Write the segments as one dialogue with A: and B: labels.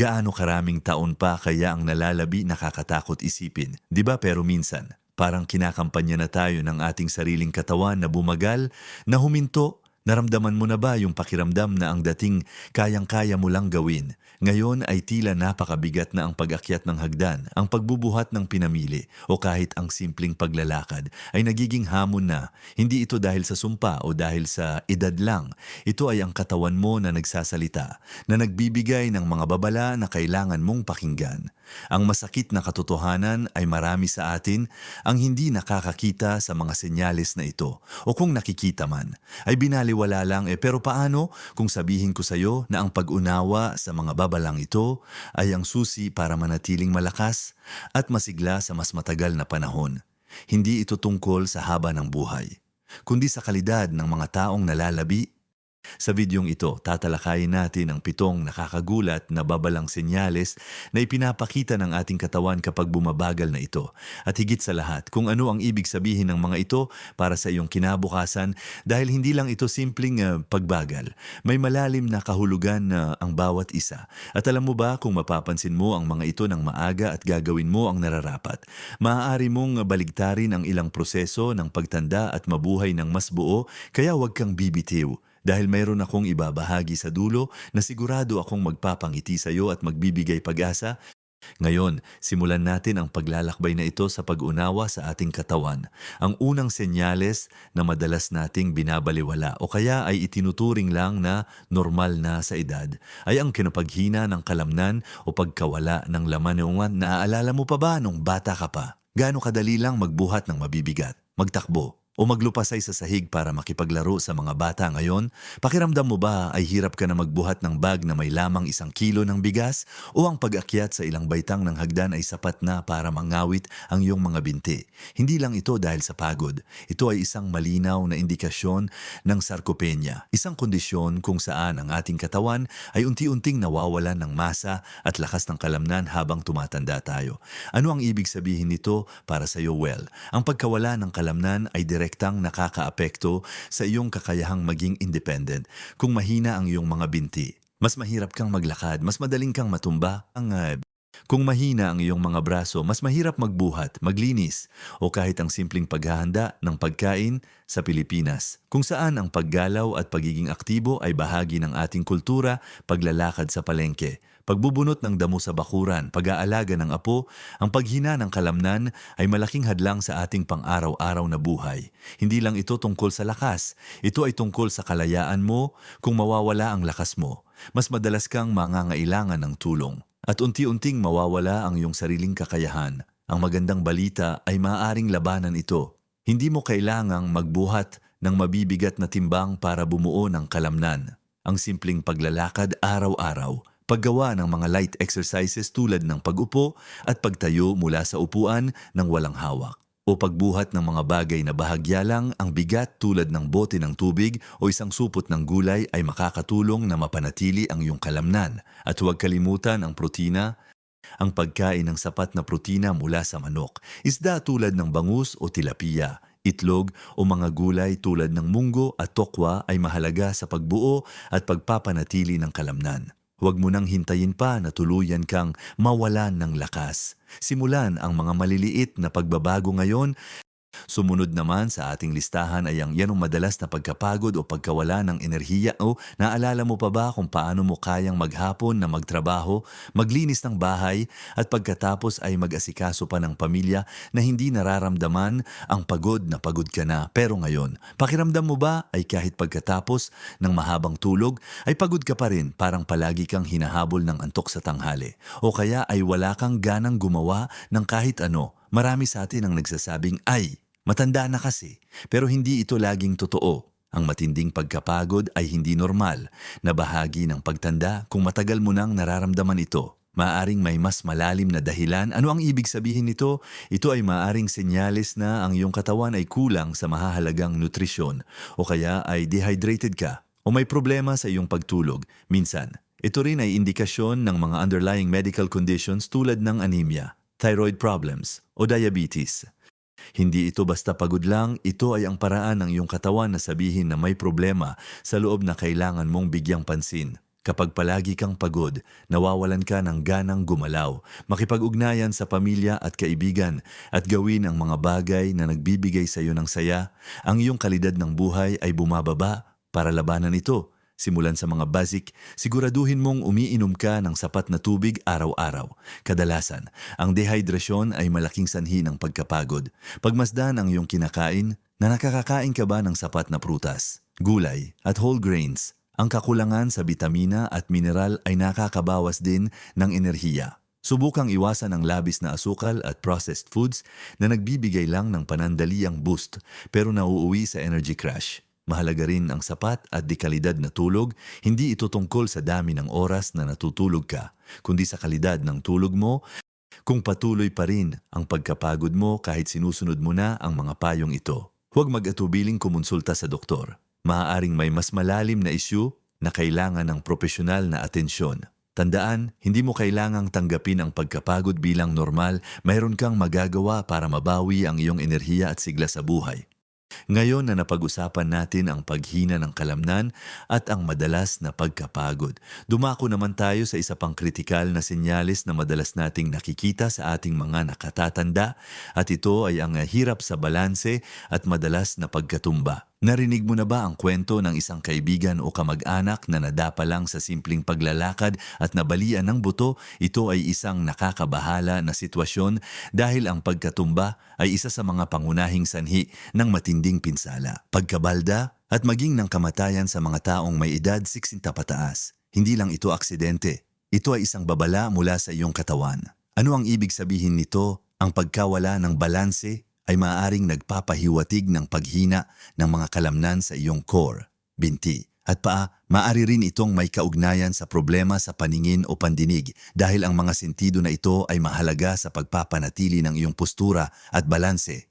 A: Gaano karaming taon pa kaya ang nalalabi nakakatakot isipin, di ba pero minsan, parang kinakampanya na tayo ng ating sariling katawan na bumagal, na huminto, naramdaman mo na ba yung pakiramdam na ang dating kayang-kaya mo lang gawin? Ngayon ay tila napakabigat na ang pag-akyat ng hagdan, ang pagbubuhat ng pinamili, o kahit ang simpleng paglalakad ay nagiging hamon na. Hindi ito dahil sa sumpa o dahil sa edad lang. Ito ay ang katawan mo na nagsasalita, na nagbibigay ng mga babala na kailangan mong pakinggan. Ang masakit na katotohanan ay marami sa atin ang hindi nakakakita sa mga senyales na ito. O kung nakikita man, ay binaliwala lang eh pero paano kung sabihin ko sa iyo na ang pag-unawa sa mga babalang ito ay ang susi para manatiling malakas at masigla sa mas matagal na panahon. Hindi ito tungkol sa haba ng buhay, kundi sa kalidad ng mga taong nalalabi sa videong ito, tatalakayin natin ang pitong nakakagulat na babalang senyales na ipinapakita ng ating katawan kapag bumabagal na ito. At higit sa lahat, kung ano ang ibig sabihin ng mga ito para sa iyong kinabukasan dahil hindi lang ito simpleng uh, pagbagal. May malalim na kahulugan na ang bawat isa. At alam mo ba kung mapapansin mo ang mga ito ng maaga at gagawin mo ang nararapat, maaari mong baligtarin ang ilang proseso ng pagtanda at mabuhay ng mas buo kaya huwag kang bibitiw dahil mayroon akong ibabahagi sa dulo na sigurado akong magpapangiti sa iyo at magbibigay pag-asa. Ngayon, simulan natin ang paglalakbay na ito sa pag-unawa sa ating katawan. Ang unang senyales na madalas nating binabaliwala o kaya ay itinuturing lang na normal na sa edad ay ang kinapaghina ng kalamnan o pagkawala ng laman ng Naaalala mo pa ba nung bata ka pa? Gaano kadali lang magbuhat ng mabibigat, magtakbo, o maglupasay sa sahig para makipaglaro sa mga bata ngayon, pakiramdam mo ba ay hirap ka na magbuhat ng bag na may lamang isang kilo ng bigas o ang pag-akyat sa ilang baitang ng hagdan ay sapat na para mangawit ang iyong mga binti? Hindi lang ito dahil sa pagod. Ito ay isang malinaw na indikasyon ng sarkopenia, isang kondisyon kung saan ang ating katawan ay unti-unting nawawalan ng masa at lakas ng kalamnan habang tumatanda tayo. Ano ang ibig sabihin nito para sa iyo? Well, ang pagkawala ng kalamnan ay direct direktang nakakaapekto sa iyong kakayahang maging independent kung mahina ang iyong mga binti. Mas mahirap kang maglakad, mas madaling kang matumba. Ang uh, kung mahina ang iyong mga braso, mas mahirap magbuhat, maglinis, o kahit ang simpleng paghahanda ng pagkain sa Pilipinas, kung saan ang paggalaw at pagiging aktibo ay bahagi ng ating kultura, paglalakad sa palengke, pagbubunot ng damo sa bakuran, pag-aalaga ng apo, ang paghina ng kalamnan ay malaking hadlang sa ating pang-araw-araw na buhay. Hindi lang ito tungkol sa lakas, ito ay tungkol sa kalayaan mo kung mawawala ang lakas mo. Mas madalas kang mangangailangan ng tulong at unti-unting mawawala ang iyong sariling kakayahan. Ang magandang balita ay maaaring labanan ito. Hindi mo kailangang magbuhat ng mabibigat na timbang para bumuo ng kalamnan. Ang simpleng paglalakad araw-araw paggawa ng mga light exercises tulad ng pag-upo at pagtayo mula sa upuan ng walang hawak o pagbuhat ng mga bagay na bahagya lang ang bigat tulad ng bote ng tubig o isang supot ng gulay ay makakatulong na mapanatili ang iyong kalamnan at huwag kalimutan ang protina, ang pagkain ng sapat na protina mula sa manok, isda tulad ng bangus o tilapia, itlog o mga gulay tulad ng munggo at tokwa ay mahalaga sa pagbuo at pagpapanatili ng kalamnan. Huwag mo nang hintayin pa na tuluyan kang mawalan ng lakas. Simulan ang mga maliliit na pagbabago ngayon Sumunod naman sa ating listahan ay ang yanong madalas na pagkapagod o pagkawala ng enerhiya o naalala mo pa ba kung paano mo kayang maghapon na magtrabaho, maglinis ng bahay at pagkatapos ay mag-asikaso pa ng pamilya na hindi nararamdaman ang pagod na pagod ka na. Pero ngayon, pakiramdam mo ba ay kahit pagkatapos ng mahabang tulog ay pagod ka pa rin parang palagi kang hinahabol ng antok sa tanghali o kaya ay wala kang ganang gumawa ng kahit ano Marami sa atin ang nagsasabing, ay, matanda na kasi, pero hindi ito laging totoo. Ang matinding pagkapagod ay hindi normal na bahagi ng pagtanda kung matagal mo nang nararamdaman ito. Maaring may mas malalim na dahilan. Ano ang ibig sabihin nito? Ito ay maaring senyales na ang iyong katawan ay kulang sa mahahalagang nutrisyon o kaya ay dehydrated ka o may problema sa iyong pagtulog. Minsan, ito rin ay indikasyon ng mga underlying medical conditions tulad ng anemia thyroid problems o diabetes. Hindi ito basta pagod lang, ito ay ang paraan ng iyong katawan na sabihin na may problema sa loob na kailangan mong bigyang pansin. Kapag palagi kang pagod, nawawalan ka ng ganang gumalaw, makipag-ugnayan sa pamilya at kaibigan, at gawin ang mga bagay na nagbibigay sa iyo ng saya, ang iyong kalidad ng buhay ay bumababa para labanan ito. Simulan sa mga basic, siguraduhin mong umiinom ka ng sapat na tubig araw-araw. Kadalasan, ang dehydrasyon ay malaking sanhi ng pagkapagod. Pagmasdan ang iyong kinakain, na nakakakain ka ba ng sapat na prutas, gulay at whole grains. Ang kakulangan sa bitamina at mineral ay nakakabawas din ng enerhiya. Subukang iwasan ang labis na asukal at processed foods na nagbibigay lang ng panandaliang boost pero nauuwi sa energy crash. Mahalaga rin ang sapat at dekalidad na tulog, hindi ito tungkol sa dami ng oras na natutulog ka, kundi sa kalidad ng tulog mo kung patuloy pa rin ang pagkapagod mo kahit sinusunod mo na ang mga payong ito. Huwag mag-atubiling kumonsulta sa doktor. Maaaring may mas malalim na issue na kailangan ng profesional na atensyon. Tandaan, hindi mo kailangang tanggapin ang pagkapagod bilang normal, mayroon kang magagawa para mabawi ang iyong enerhiya at sigla sa buhay. Ngayon na napag-usapan natin ang paghina ng kalamnan at ang madalas na pagkapagod, dumako naman tayo sa isa pang kritikal na senyales na madalas nating nakikita sa ating mga nakatatanda at ito ay ang hirap sa balanse at madalas na pagkatumba. Narinig mo na ba ang kwento ng isang kaibigan o kamag-anak na nadapa lang sa simpleng paglalakad at nabalian ng buto? Ito ay isang nakakabahala na sitwasyon dahil ang pagkatumba ay isa sa mga pangunahing sanhi ng matinding pinsala, pagkabalda at maging ng kamatayan sa mga taong may edad 60 pataas. Hindi lang ito aksidente. Ito ay isang babala mula sa iyong katawan. Ano ang ibig sabihin nito? Ang pagkawala ng balanse ay maaaring nagpapahiwatig ng paghina ng mga kalamnan sa iyong core, binti, at paa, maaari rin itong may kaugnayan sa problema sa paningin o pandinig dahil ang mga sentido na ito ay mahalaga sa pagpapanatili ng iyong postura at balanse.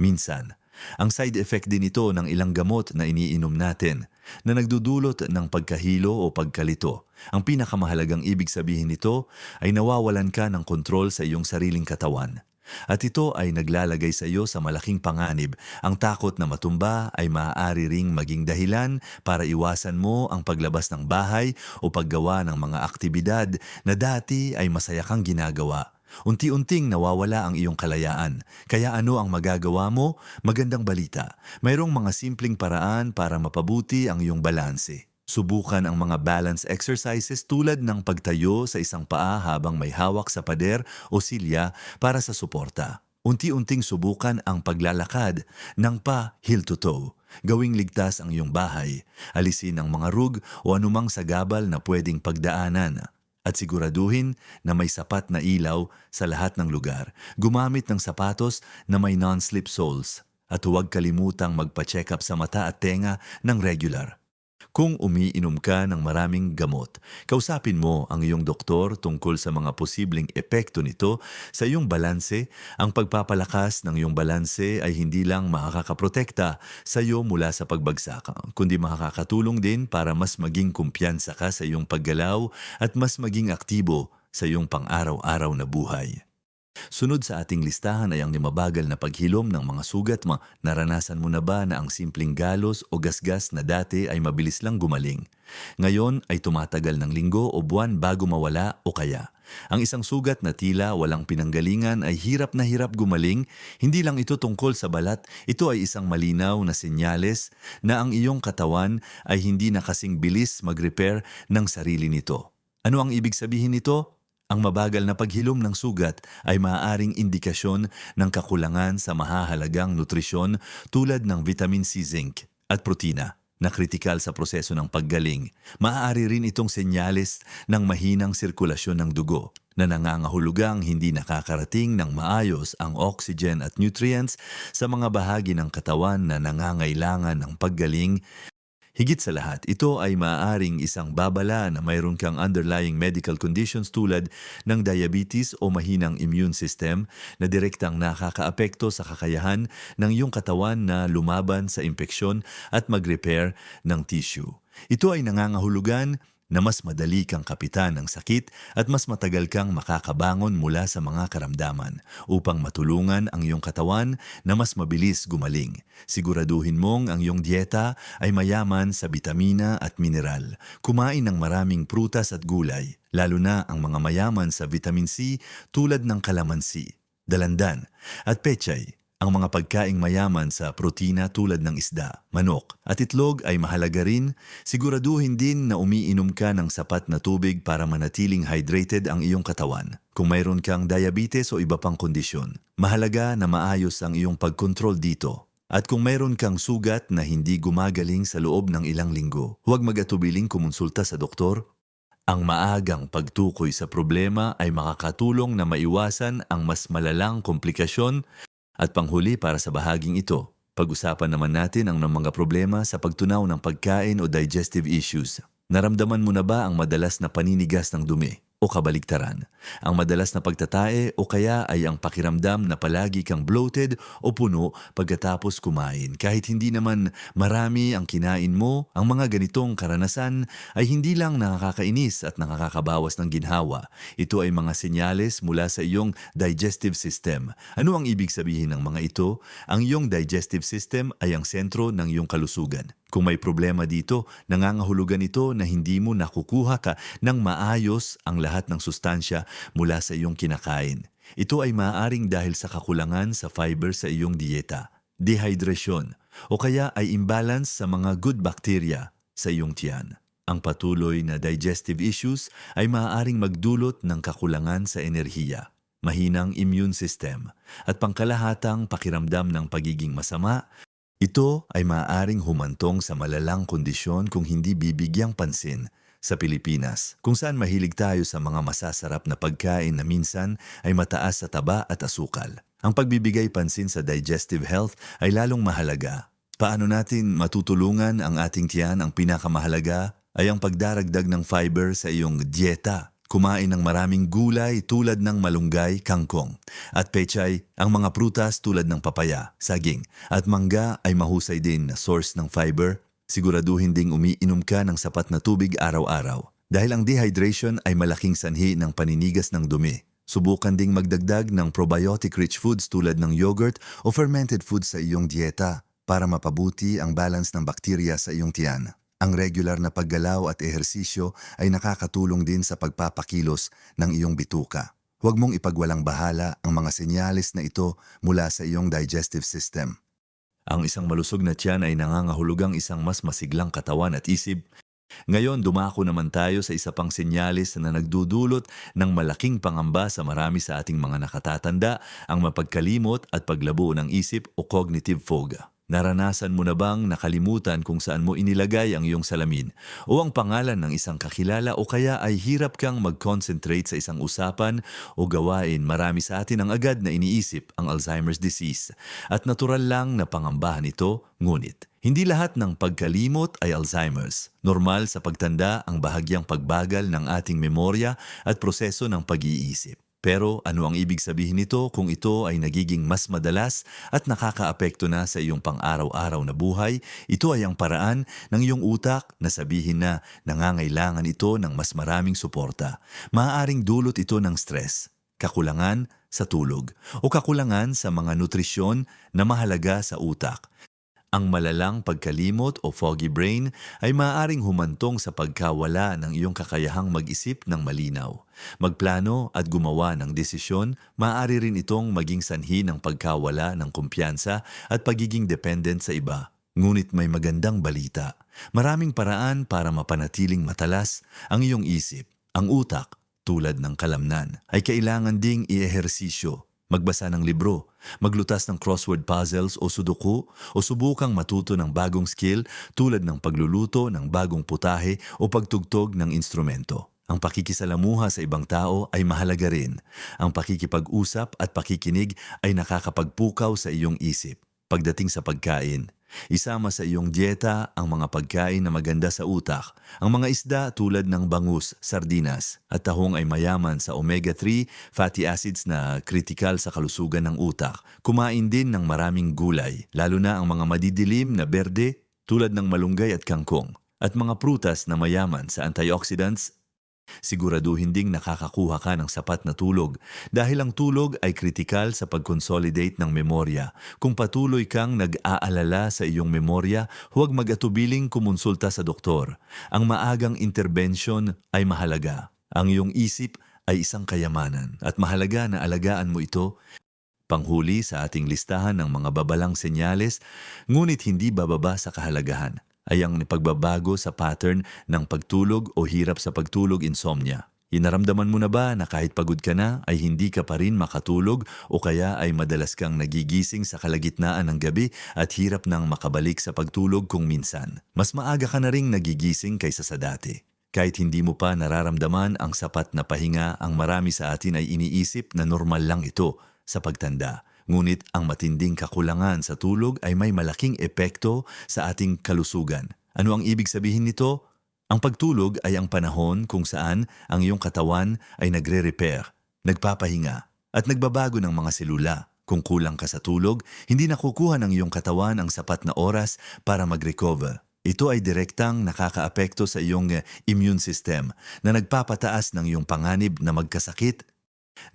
A: Minsan, ang side effect din ito ng ilang gamot na iniinom natin na nagdudulot ng pagkahilo o pagkalito. Ang pinakamahalagang ibig sabihin nito ay nawawalan ka ng kontrol sa iyong sariling katawan. At ito ay naglalagay sa iyo sa malaking panganib. Ang takot na matumba ay maaari ring maging dahilan para iwasan mo ang paglabas ng bahay o paggawa ng mga aktibidad na dati ay masaya kang ginagawa. Unti-unting nawawala ang iyong kalayaan. Kaya ano ang magagawa mo? Magandang balita. Mayroong mga simpleng paraan para mapabuti ang iyong balanse. Subukan ang mga balance exercises tulad ng pagtayo sa isang paa habang may hawak sa pader o silya para sa suporta. Unti-unting subukan ang paglalakad ng pa heel to toe. Gawing ligtas ang iyong bahay. Alisin ang mga rug o anumang sagabal na pwedeng pagdaanan. At siguraduhin na may sapat na ilaw sa lahat ng lugar. Gumamit ng sapatos na may non-slip soles. At huwag kalimutang magpa-check up sa mata at tenga ng regular. Kung umiinom ka ng maraming gamot, kausapin mo ang iyong doktor tungkol sa mga posibleng epekto nito sa iyong balanse. Ang pagpapalakas ng iyong balanse ay hindi lang makakaprotekta sa iyo mula sa pagbagsak, kundi makakatulong din para mas maging kumpiyansa ka sa iyong paggalaw at mas maging aktibo sa iyong pang-araw-araw na buhay. Sunod sa ating listahan ay ang limabagal na paghilom ng mga sugat mo. Naranasan mo na ba na ang simpleng galos o gasgas na dati ay mabilis lang gumaling? Ngayon ay tumatagal ng linggo o buwan bago mawala o kaya. Ang isang sugat na tila walang pinanggalingan ay hirap na hirap gumaling, hindi lang ito tungkol sa balat, ito ay isang malinaw na senyales na ang iyong katawan ay hindi na kasing bilis mag-repair ng sarili nito. Ano ang ibig sabihin nito? Ang mabagal na paghilom ng sugat ay maaaring indikasyon ng kakulangan sa mahahalagang nutrisyon tulad ng vitamin C, zinc at protina na kritikal sa proseso ng paggaling. Maaari rin itong senyales ng mahinang sirkulasyon ng dugo na nangangahulugang hindi nakakarating ng maayos ang oxygen at nutrients sa mga bahagi ng katawan na nangangailangan ng paggaling Higit sa lahat, ito ay maaaring isang babala na mayroon kang underlying medical conditions tulad ng diabetes o mahinang immune system na direktang nakakaapekto sa kakayahan ng iyong katawan na lumaban sa impeksyon at mag-repair ng tissue. Ito ay nangangahulugan na mas madali kang kapitan ng sakit at mas matagal kang makakabangon mula sa mga karamdaman upang matulungan ang iyong katawan na mas mabilis gumaling. Siguraduhin mong ang iyong dieta ay mayaman sa bitamina at mineral. Kumain ng maraming prutas at gulay, lalo na ang mga mayaman sa vitamin C tulad ng kalamansi, dalandan at pechay. Ang mga pagkaing mayaman sa protina tulad ng isda, manok at itlog ay mahalaga rin. Siguraduhin din na umiinom ka ng sapat na tubig para manatiling hydrated ang iyong katawan. Kung mayroon kang diabetes o iba pang kondisyon, mahalaga na maayos ang iyong pagkontrol dito. At kung mayroon kang sugat na hindi gumagaling sa loob ng ilang linggo, huwag magatubiling kumonsulta sa doktor ang maagang pagtukoy sa problema ay makakatulong na maiwasan ang mas malalang komplikasyon at panghuli para sa bahaging ito, pag-usapan naman natin ang mga problema sa pagtunaw ng pagkain o digestive issues. Naramdaman mo na ba ang madalas na paninigas ng dumi o kabaligtaran? Ang madalas na pagtatae o kaya ay ang pakiramdam na palagi kang bloated o puno pagkatapos kumain. Kahit hindi naman marami ang kinain mo, ang mga ganitong karanasan ay hindi lang nakakainis at nakakabawas ng ginhawa. Ito ay mga senyales mula sa iyong digestive system. Ano ang ibig sabihin ng mga ito? Ang iyong digestive system ay ang sentro ng iyong kalusugan. Kung may problema dito, nangangahulugan ito na hindi mo nakukuha ka ng maayos ang lahat ng sustansya mula sa iyong kinakain. Ito ay maaaring dahil sa kakulangan sa fiber sa iyong dieta, dehydration, o kaya ay imbalance sa mga good bacteria sa iyong tiyan. Ang patuloy na digestive issues ay maaaring magdulot ng kakulangan sa enerhiya, mahinang immune system, at pangkalahatang pakiramdam ng pagiging masama ito ay maaaring humantong sa malalang kondisyon kung hindi bibigyang pansin sa Pilipinas, kung saan mahilig tayo sa mga masasarap na pagkain na minsan ay mataas sa taba at asukal. Ang pagbibigay pansin sa digestive health ay lalong mahalaga. Paano natin matutulungan ang ating tiyan ang pinakamahalaga ay ang pagdaragdag ng fiber sa iyong dieta Kumain ng maraming gulay tulad ng malunggay, kangkong. At pechay, ang mga prutas tulad ng papaya, saging. At mangga ay mahusay din na source ng fiber. Siguraduhin ding umiinom ka ng sapat na tubig araw-araw. Dahil ang dehydration ay malaking sanhi ng paninigas ng dumi. Subukan ding magdagdag ng probiotic-rich foods tulad ng yogurt o fermented foods sa iyong dieta para mapabuti ang balance ng bakterya sa iyong tiyan. Ang regular na paggalaw at ehersisyo ay nakakatulong din sa pagpapakilos ng iyong bituka. Huwag mong ipagwalang bahala ang mga senyales na ito mula sa iyong digestive system. Ang isang malusog na tiyan ay nangangahulugang isang mas masiglang katawan at isip. Ngayon, dumako naman tayo sa isa pang senyales na nagdudulot ng malaking pangamba sa marami sa ating mga nakatatanda, ang mapagkalimot at paglabo ng isip o cognitive fog. Naranasan mo na bang nakalimutan kung saan mo inilagay ang iyong salamin o ang pangalan ng isang kakilala o kaya ay hirap kang mag-concentrate sa isang usapan o gawain marami sa atin ang agad na iniisip ang Alzheimer's disease at natural lang na pangambahan ito ngunit hindi lahat ng pagkalimot ay Alzheimer's. Normal sa pagtanda ang bahagyang pagbagal ng ating memorya at proseso ng pag-iisip. Pero ano ang ibig sabihin nito kung ito ay nagiging mas madalas at nakakaapekto na sa iyong pang-araw-araw na buhay? Ito ay ang paraan ng iyong utak na sabihin na nangangailangan ito ng mas maraming suporta. Maaaring dulot ito ng stress, kakulangan sa tulog, o kakulangan sa mga nutrisyon na mahalaga sa utak. Ang malalang pagkalimot o foggy brain ay maaaring humantong sa pagkawala ng iyong kakayahang mag-isip ng malinaw. Magplano at gumawa ng desisyon, maaari rin itong maging sanhi ng pagkawala ng kumpiyansa at pagiging dependent sa iba. Ngunit may magandang balita. Maraming paraan para mapanatiling matalas ang iyong isip. Ang utak, tulad ng kalamnan, ay kailangan ding iehersisyo magbasa ng libro, maglutas ng crossword puzzles o sudoku, o subukang matuto ng bagong skill tulad ng pagluluto ng bagong putahe o pagtugtog ng instrumento. Ang pakikisalamuha sa ibang tao ay mahalaga rin. Ang pakikipag-usap at pakikinig ay nakakapagpukaw sa iyong isip. Pagdating sa pagkain, Isama sa iyong dieta ang mga pagkain na maganda sa utak. Ang mga isda tulad ng bangus, sardinas at tahong ay mayaman sa omega-3 fatty acids na kritikal sa kalusugan ng utak. Kumain din ng maraming gulay, lalo na ang mga madidilim na berde tulad ng malunggay at kangkong. at mga prutas na mayaman sa antioxidants, siguraduhin ding nakakakuha ka ng sapat na tulog dahil ang tulog ay kritikal sa pag-consolidate ng memorya. Kung patuloy kang nag-aalala sa iyong memorya, huwag mag-atubiling kumonsulta sa doktor. Ang maagang intervention ay mahalaga. Ang iyong isip ay isang kayamanan at mahalaga na alagaan mo ito panghuli sa ating listahan ng mga babalang senyales, ngunit hindi bababa sa kahalagahan, ay ang pagbabago sa pattern ng pagtulog o hirap sa pagtulog insomnia. Inaramdaman mo na ba na kahit pagod ka na ay hindi ka pa rin makatulog o kaya ay madalas kang nagigising sa kalagitnaan ng gabi at hirap nang makabalik sa pagtulog kung minsan? Mas maaga ka na ring nagigising kaysa sa dati. Kahit hindi mo pa nararamdaman ang sapat na pahinga, ang marami sa atin ay iniisip na normal lang ito sa pagtanda. Ngunit ang matinding kakulangan sa tulog ay may malaking epekto sa ating kalusugan. Ano ang ibig sabihin nito? Ang pagtulog ay ang panahon kung saan ang iyong katawan ay nagre-repair, nagpapahinga, at nagbabago ng mga selula. Kung kulang ka sa tulog, hindi nakukuha ng iyong katawan ang sapat na oras para mag-recover. Ito ay direktang nakakaapekto sa iyong immune system na nagpapataas ng iyong panganib na magkasakit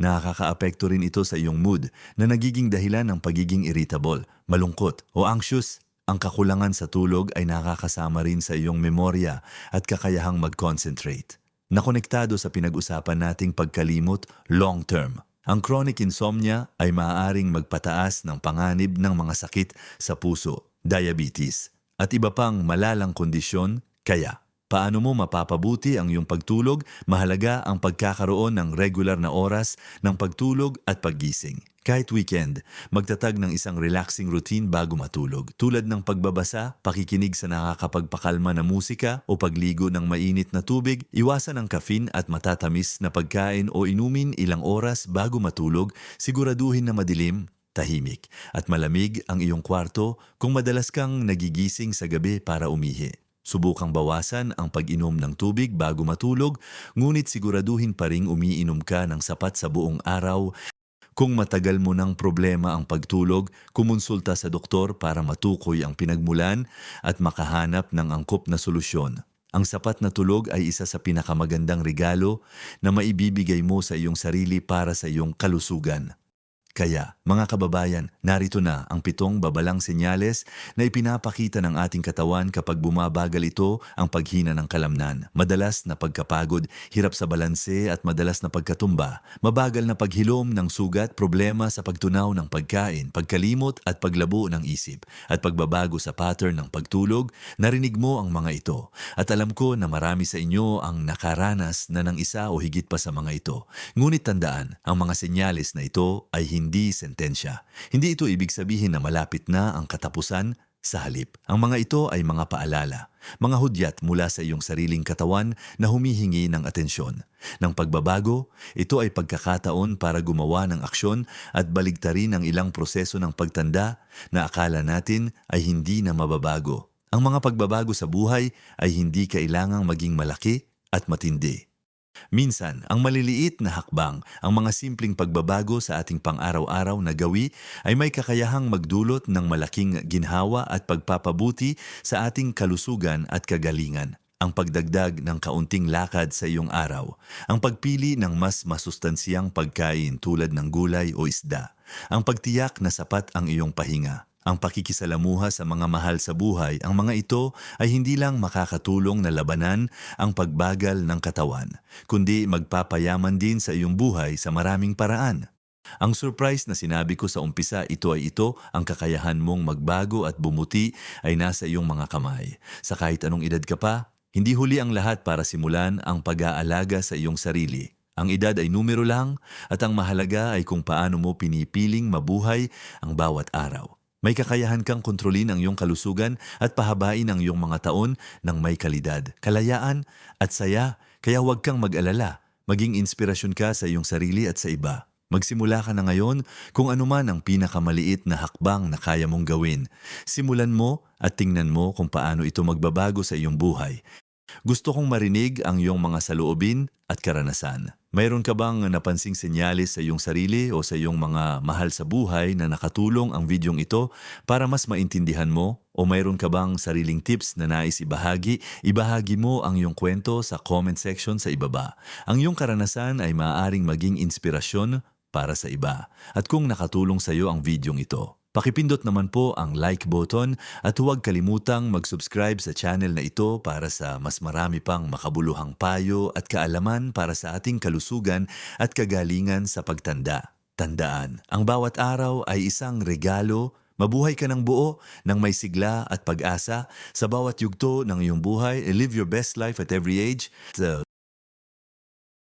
A: Nakakaapekto rin ito sa iyong mood na nagiging dahilan ng pagiging irritable, malungkot o anxious. Ang kakulangan sa tulog ay nakakasama rin sa iyong memorya at kakayahang mag-concentrate. Nakonektado sa pinag-usapan nating pagkalimot long term. Ang chronic insomnia ay maaaring magpataas ng panganib ng mga sakit sa puso, diabetes, at iba pang malalang kondisyon kaya Paano mo mapapabuti ang iyong pagtulog? Mahalaga ang pagkakaroon ng regular na oras ng pagtulog at paggising. Kahit weekend, magtatag ng isang relaxing routine bago matulog. Tulad ng pagbabasa, pakikinig sa nakakapagpakalma na musika o pagligo ng mainit na tubig, iwasan ang caffeine at matatamis na pagkain o inumin ilang oras bago matulog, siguraduhin na madilim, tahimik at malamig ang iyong kwarto kung madalas kang nagigising sa gabi para umihi. Subukang bawasan ang pag-inom ng tubig bago matulog, ngunit siguraduhin pa ring umiinom ka ng sapat sa buong araw. Kung matagal mo ng problema ang pagtulog, kumonsulta sa doktor para matukoy ang pinagmulan at makahanap ng angkop na solusyon. Ang sapat na tulog ay isa sa pinakamagandang regalo na maibibigay mo sa iyong sarili para sa iyong kalusugan. Kaya, mga kababayan, narito na ang pitong babalang senyales na ipinapakita ng ating katawan kapag bumabagal ito ang paghina ng kalamnan. Madalas na pagkapagod, hirap sa balanse at madalas na pagkatumba, mabagal na paghilom ng sugat, problema sa pagtunaw ng pagkain, pagkalimot at paglabo ng isip, at pagbabago sa pattern ng pagtulog, narinig mo ang mga ito. At alam ko na marami sa inyo ang nakaranas na ng isa o higit pa sa mga ito. Ngunit tandaan, ang mga senyales na ito ay hindi hindi sentensya. Hindi ito ibig sabihin na malapit na ang katapusan sa halip. Ang mga ito ay mga paalala, mga hudyat mula sa iyong sariling katawan na humihingi ng atensyon. Ng pagbabago, ito ay pagkakataon para gumawa ng aksyon at baligtarin ang ilang proseso ng pagtanda na akala natin ay hindi na mababago. Ang mga pagbabago sa buhay ay hindi kailangang maging malaki at matindi. Minsan, ang maliliit na hakbang, ang mga simpleng pagbabago sa ating pang-araw-araw na gawi ay may kakayahang magdulot ng malaking ginhawa at pagpapabuti sa ating kalusugan at kagalingan. Ang pagdagdag ng kaunting lakad sa iyong araw, ang pagpili ng mas masustansyang pagkain tulad ng gulay o isda, ang pagtiyak na sapat ang iyong pahinga, ang pakikisalamuha sa mga mahal sa buhay, ang mga ito ay hindi lang makakatulong na labanan ang pagbagal ng katawan, kundi magpapayaman din sa iyong buhay sa maraming paraan. Ang surprise na sinabi ko sa umpisa, ito ay ito, ang kakayahan mong magbago at bumuti ay nasa iyong mga kamay. Sa kahit anong edad ka pa, hindi huli ang lahat para simulan ang pag-aalaga sa iyong sarili. Ang edad ay numero lang at ang mahalaga ay kung paano mo pinipiling mabuhay ang bawat araw. May kakayahan kang kontrolin ang iyong kalusugan at pahabain ang iyong mga taon ng may kalidad, kalayaan at saya. Kaya huwag kang mag-alala. Maging inspirasyon ka sa iyong sarili at sa iba. Magsimula ka na ngayon kung anuman ang pinakamaliit na hakbang na kaya mong gawin. Simulan mo at tingnan mo kung paano ito magbabago sa iyong buhay. Gusto kong marinig ang iyong mga saloobin at karanasan. Mayroon ka bang napansing senyales sa iyong sarili o sa iyong mga mahal sa buhay na nakatulong ang videong ito para mas maintindihan mo? O mayroon ka bang sariling tips na nais ibahagi? Ibahagi mo ang iyong kwento sa comment section sa ibaba. Ang iyong karanasan ay maaaring maging inspirasyon para sa iba. At kung nakatulong sa iyo ang videong ito, pakipindot naman po ang like button at huwag kalimutang mag-subscribe sa channel na ito para sa mas marami pang makabuluhang payo at kaalaman para sa ating kalusugan at kagalingan sa pagtanda. Tandaan, ang bawat araw ay isang regalo Mabuhay ka ng buo, ng may sigla at pag-asa sa bawat yugto ng iyong buhay. Live your best life at every age. So,